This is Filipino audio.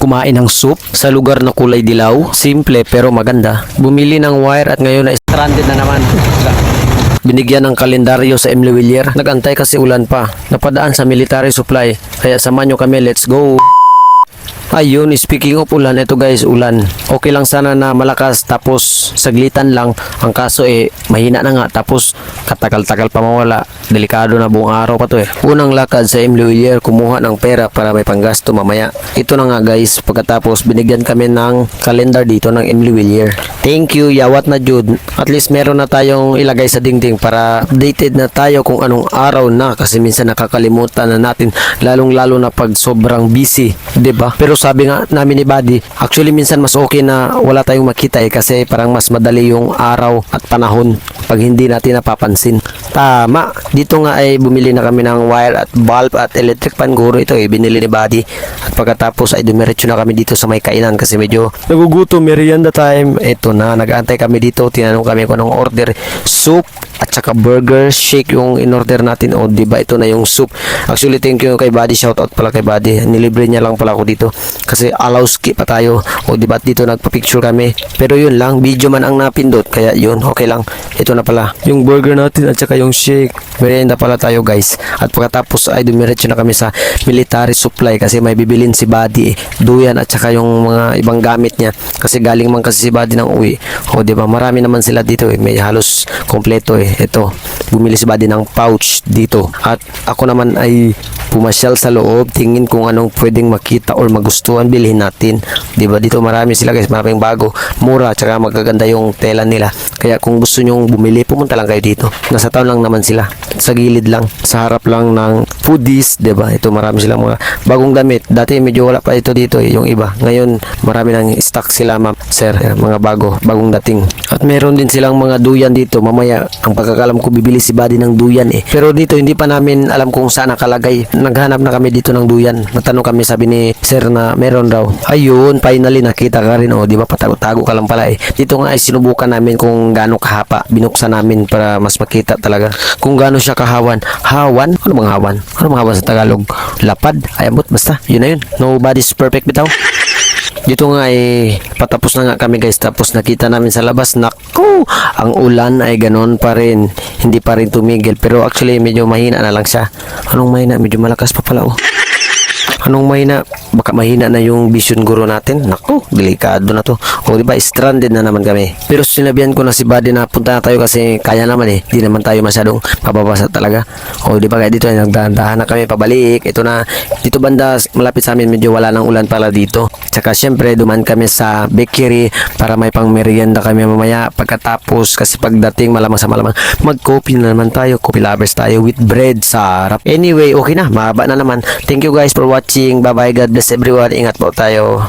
kumain ng soup sa lugar na kulay dilaw. Simple pero maganda. Bumili ng wire at ngayon na stranded na naman. Binigyan ng kalendaryo sa Emily Villier. Nagantay kasi ulan pa. Napadaan sa military supply. Kaya samahan nyo kami, let's go! Ayun, speaking of ulan, ito guys, ulan. Okay lang sana na malakas tapos saglitan lang. Ang kaso eh, mahina na nga tapos katagal-tagal pa mawala. Delikado na buong araw pa to eh. Unang lakad sa Emily Villier, kumuha ng pera para may panggasto mamaya. Ito na nga guys, pagkatapos binigyan kami ng kalendar dito ng Emily Villier. Thank you, yawat na Jude. At least meron na tayong ilagay sa dingding para updated na tayo kung anong araw na kasi minsan nakakalimutan na natin lalong-lalo na pag sobrang busy, 'di ba? Pero sabi nga namin ni Buddy, actually minsan mas okay na wala tayong makita eh kasi parang mas madali yung araw at panahon pag hindi natin napapansin. Tama. Dito nga ay bumili na kami ng wire at bulb at electric pan guro ito eh binili ni Buddy. At pagkatapos ay dumiretso na kami dito sa may kainan kasi medyo nagugutom merienda time. Ito na nag-aantay kami dito. Tinanong kami kung anong order. Soup at saka burger shake yung in-order natin. O di ba ito na yung soup. Actually thank you kay Buddy. Shout out pala kay Buddy. Nilibre niya lang pala ako dito kasi allow skip pa tayo. O di ba dito nagpa-picture kami. Pero yun lang, video man ang napindot. Kaya yun, okay lang. Ito na pala. Yung burger natin at saka yung shake. Merienda pala tayo guys. At pagkatapos ay dumiretso na kami sa military supply kasi may bibilin si Buddy eh. Duyan at saka yung mga ibang gamit niya. Kasi galing man kasi si Buddy ng uwi. O di ba marami naman sila dito eh. May halos kompleto eh. Ito, bumili si Buddy ng pouch dito. At ako naman ay pumasyal sa loob, tingin kung anong pwedeng makita or magustuhan bilhin natin. 'Di ba? Dito marami sila guys, maraming bago, mura, tsaka magaganda yung tela nila. Kaya kung gusto nyong bumili, pumunta lang kayo dito. Nasa town lang naman sila. Sa gilid lang, sa harap lang ng foodies, 'di ba? Ito marami silang mga bagong damit. Dati medyo wala pa ito dito eh, yung iba. Ngayon, marami nang stock sila, ma'am. Sir, mga bago, bagong dating. At meron din silang mga duyan dito. Mamaya, ang pagkakalam ko bibili si Buddy ng duyan eh. Pero dito hindi pa namin alam kung saan nakalagay. Naghanap na kami dito ng duyan. Natanong kami sabi ni Sir na meron daw. Ayun, finally nakita ka rin oh, di ba patago-tago ka lang pala eh. Dito nga ay sinubukan namin kung gaano kahapa. Binuksan namin para mas makita talaga kung gaano siya kahawan. Hawan? Ano mga hawan? Ano mga hawan sa Tagalog? Lapad? Ay abot basta. Yun na yun. Nobody's perfect bitaw. Dito nga ay patapos na nga kami guys tapos nakita namin sa labas naku ang ulan ay ganon pa rin hindi pa rin tumigil pero actually medyo mahina na lang siya anong mahina medyo malakas pa pala oh Anong mahina? Baka mahina na yung vision guru natin. Naku, delikado na to. O di ba stranded na naman kami. Pero sinabihan ko na si Buddy na punta na tayo kasi kaya naman eh. Di naman tayo masyadong mababasa talaga. O di ba kaya dito nagdahan na kami pabalik. Ito na dito banda malapit sa amin medyo wala nang ulan pala dito. Tsaka syempre duman kami sa bakery para may pang merienda kami mamaya pagkatapos kasi pagdating malamang sa malamang mag-coffee na naman tayo. Coffee lovers tayo with bread sa harap. Anyway, okay na. Mahaba na naman. Thank you guys for watching. Bye bye. God bless everyone. Ingat po tayo.